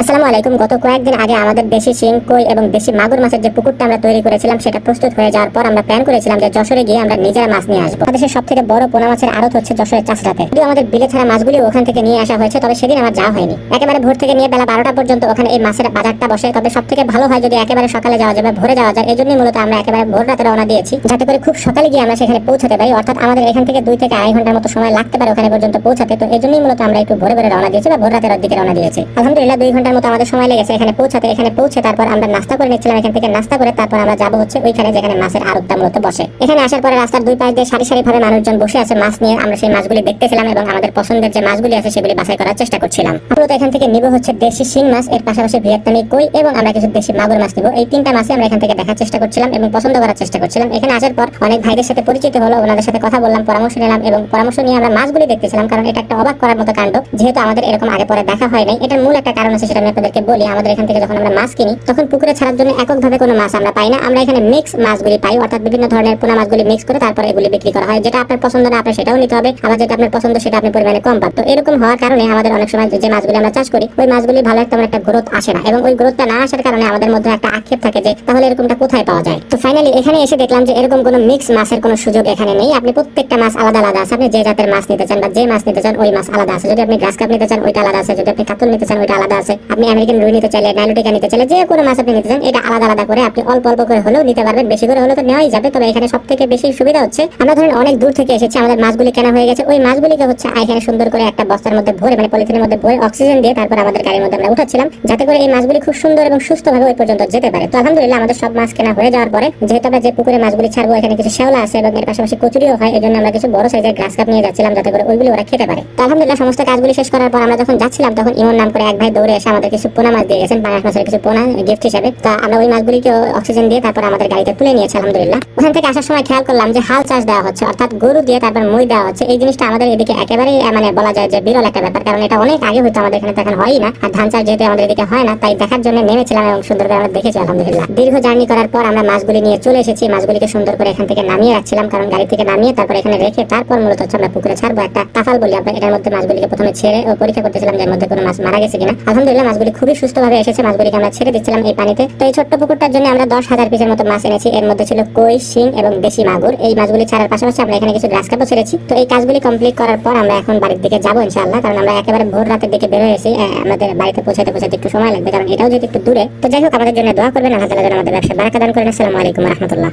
আসসালামু আলাইকুম। গত কয়েকদিন আগে আমাদের দেশি শিং, কই এবং দেশি মাগুর মাছের যে পুকুরটা আমরা তৈরি করেছিলাম, সেটা প্রস্তুত হয়ে যাওয়ার পর আমরা প্ল্যান করেছিলাম যে যশোরে গিয়ে আমরা নিজেরা মাছ নিয়ে আসব। দেশের সব থেকে বড় পোনা মাছের আড়ত হচ্ছে যশোরের চাষরাতে। যদিও আমাদের বিলে ছাড়া মাছগুলি ওখান থেকে নিয়ে আসা হয়েছে, তবে সেদিন আমার যাওয়া হয়নি। একেবারে ভোর থেকে নিয়ে বেলা বারোটা পর্যন্ত ওখানে এই মাছের বাজারটা বসে, তবে সব থেকে ভালো হয় যদি একেবারে সকালে যাওয়া যাবে ভোরে যাওয়া যায় এই জন্যই মূলত আমরা একেবারে ভোর রাতে রওনা দিয়েছি। যাতে করে খুব সকালে গিয়ে আমরা সেখানে পৌঁছাতে পারি, অর্থাৎ আমাদের এখান থেকে দুই থেকে আড়াই ঘণ্টার মতো সময় লাগতে পারে ওখানে পর্যন্ত পৌঁছাতে। তো এই জন্যই মূলত আমরা একটু ভোরে ভোরে রওনা দিয়েছি বা ভোর রাতের দিকে রওনা দিয়েছি। আলহামদুলিল্লাহ, দুই ঘণ্টার মতো আমাদের সময় লেগেছে, এখানে পৌঁছাতে, এখানে পৌঁছে তারপর আমরা নাস্তা করে নিচ্ছিলাম, এখান থেকে নাস্তা করে তারপর আমরা যাব হচ্ছে ওইখানে যেখানে মাছের আড়তটা মূলত বসে। এখানে আসার পরে রাস্তার দুই পাশ দিয়ে সারি সারি ভাবে মানুষজন বসে আছে, মাছ নিয়ে আমরা সেই মাছগুলি দেখতেছিলাম এবং আমাদের পছন্দের যে মাছগুলি আছে সেগুলি বাছাই করার চেষ্টা করছিলাম। মূলত এখান থেকে নিব হচ্ছে দেশি শিং মাছ, এর পাশাপাশি ভিয়েতনামি কই এবং আমরা কিছু দেশি মাগুর মাছ নিব। এই তিনটা মাছই আমরা এখান থেকে দেখার চেষ্টা করছিলাম এবং পছন্দ করার চেষ্টা করছিলাম। এখানে আসার পর অনেক ভাইদের সাথে পরিচিত হলো, ওনাদের সাথে কথা বললাম, পরামর্শ নিলাম এবং পরামর্শ নিয়ে আমরা মাছগুলি দেখতেছিলাম, কারণ এটা একটা অবাক করার মতো কাণ্ড, যেহেতু আমাদের এরকম আগে পরে দেখা হয় নাই, এটার মূল একটা কারণ আছে আমি আপনাদেরকে বলি, আমাদের এখান থেকে যখন আমরা মাছ কিনি, তখন পুকুরে ছাড়ার জন্য এককভাবে কোনো মাছ আমরা পাই না। আমরা এখানে মিক্স মাছগুলি পাই, অর্থাৎ বিভিন্ন ধরনের পোনা মাছগুলি মিক্স করে তারপর এগুলি বিক্রি করা হয়। যেটা আপনার পছন্দ না, আপনার সেটাও নিতে হবে। আবার যেটা আপনার পছন্দ, সেটা আপনি পরিমাণে কম পাবেন তো এরকম হওয়ার কারণে আমাদের অনেক সময় যে মাছগুলি আমরা চাষ করি, ওই মাছগুলি ভালো একটা একটা গ্রোথ আসে না। এবং ওই গ্রোথটা না আসার কারণে আমাদের মধ্যে একটা আক্ষেপ থাকে যে, তাহলে এরকমটা কোথায় পাওয়া যায়? তো ফাইনালি এখানে এসে দেখলাম যে, এরকম কোনো মিক্স মাছের কোনো সুযোগ এখানে নেই। আপনি প্রত্যেকটা মাছ আলাদা আলাদা আছে। আপনি যে জাতের মাছ নিতে চান বা যে মাছ নিতে চান, ওই মাছ আলাদা আছে। যদি আপনি গ্রাস কাপ নিতে চান, ওইটা আলাদা আছে। যদি আপনি কাতল নিতে চান, ওইটা আলাদা আছে। আপনি আমেরিকান রুই নিতে চাইলে নাইলোটিকা নিতে চাইলে, যে কোনো মাছ আপনি নিতে চান, এটা আলাদা আলাদা করে আপনি অল্প অল্প করে হলেও নিতে পারবেন, বেশি করে হলেও তো নেওয়াই যাবে। তবে এখানে সব থেকে বেশি সুবিধা হচ্ছে, আমরা ধরেন অনেক দূর থেকে এসেছি, আমাদের মাছগুলি কেনা হয়ে গেছে, ওই মাছগুলিকে হচ্ছে এখানে সুন্দর করে একটা বস্তার মধ্যে ভরে মানে পলিথিনের মধ্যে ভরে অক্সিজেন দিয়ে তারপর আমাদের গাড়ির মধ্যে আমরা উঠাচ্ছিলাম, যাতে করে এই মাছগুলি খুব সুন্দর এবং সুস্থভাবে ওই পর্যন্ত যেতে পারে। তো আলহামদুলিল্লাহ, আমাদের সব মাছ কেনা হয়ে যাওয়ার পরে, যেহেতু আমরা যে পুকুরে মাছগুলি ছাড়বো, এখানে কিছু শেওলা আছে এবং এর পাশাপাশি কচুরিও হয় এই জন্য আমরা কিছু বড় সাইজের গ্লাস কাপ নিয়ে যাচ্ছিলাম, যাতে করে ওইগুলো ওরা খেতে পারে। তো আলহামদুলিল্লাহ, সমস্ত কাজগুলি শেষ করার পর আমরা যখন যাচ্ছিলাম, তখন ইমন নাম করে এক ভাই দৌড়ে এসে আমাদের কিছু পোনা মাছ দিয়ে গেছেন পাঁচ মাছের কিছু পোনা গিফট হিসেবে। তা আমরা ওই মাছগুলিকে অক্সিজেন দিয়ে তারপর আমাদের গাড়িতে তুলে নিয়েছি, আলহামদুলিল্লাহ। ওখান থেকে আসার সময় খেয়াল করলাম যে হাল চাষ দেওয়া হচ্ছে, অর্থাৎ গরু দিয়ে তারপর মই দেওয়া হচ্ছে। এই জিনিসটা আমাদের এদিকে একেবারেই মানে বলা যায় যে বিরল একটা ব্যাপার, কারণ এটা অনেক আগে হয়তো আমাদের এখানে তখন হয়ই না। আর ধান চাষ যেহেতু আমাদের এদিকে হয় না, তাই দেখার জন্য নেমেছিলাম এবং সুন্দর করে আমরা দেখেছি, আলহামদুলিল্লাহ। দীর্ঘ জার্নি করার পর আমরা মাছগুলি নিয়ে চলে এসেছি, মাছগুলিকে সুন্দর করে এখান থেকে নামিয়ে রাখছিলাম, কারণ গাড়ি থেকে নামিয়ে তারপর এখানে রেখে তারপর মূলত হচ্ছে আমরা পুকুরে ছাড়বো। একটা কাফাল বলি, আমরা এটার মধ্যে মাছগুলিকে প্রথমে ছেড়ে পরীক্ষা করতেছিলাম যে এর মধ্যে কোনো মাছ মারা গেছে কিনা। আলহামদুলিল্লাহ মাছগুলি খুবই সুস্থভাবে এসেছে, মাছগুলিকে আমরা ছেড়ে দিচ্ছিলাম এই পানিতে। তো এই ছোট্ট পুকুরটার জন্য আমরা দশ হাজার পিসের মতো মাছ এনেছি। এর মধ্যে ছিল কই, শিং এবং দেশি মাগুর। এই মাছগুলি ছাড়ার পাশাপাশি আমরা এখানে কিছু গ্রাস কাপও ছেড়েছি। তো এই কাজগুলি কমপ্লিট করার পর আমরা এখন বাড়ির দিকে যাব ইনশাআল্লাহ, কারণ আমরা একেবারে ভোর রাতের দিকে বের হয়েছি আমাদের বাড়িতে পৌঁছাতে পৌঁছাতে একটু সময় লাগবে, কারণ এটাও যেহেতু একটু দূরে। তো যাই হোক, আমাদের জন্য দোয়া করবেন। আল্লাহ যেন আমাদের ব্যবসা বারাকা দান করেন। আসসালামু আলাইকুম রহমতুল্লাহ।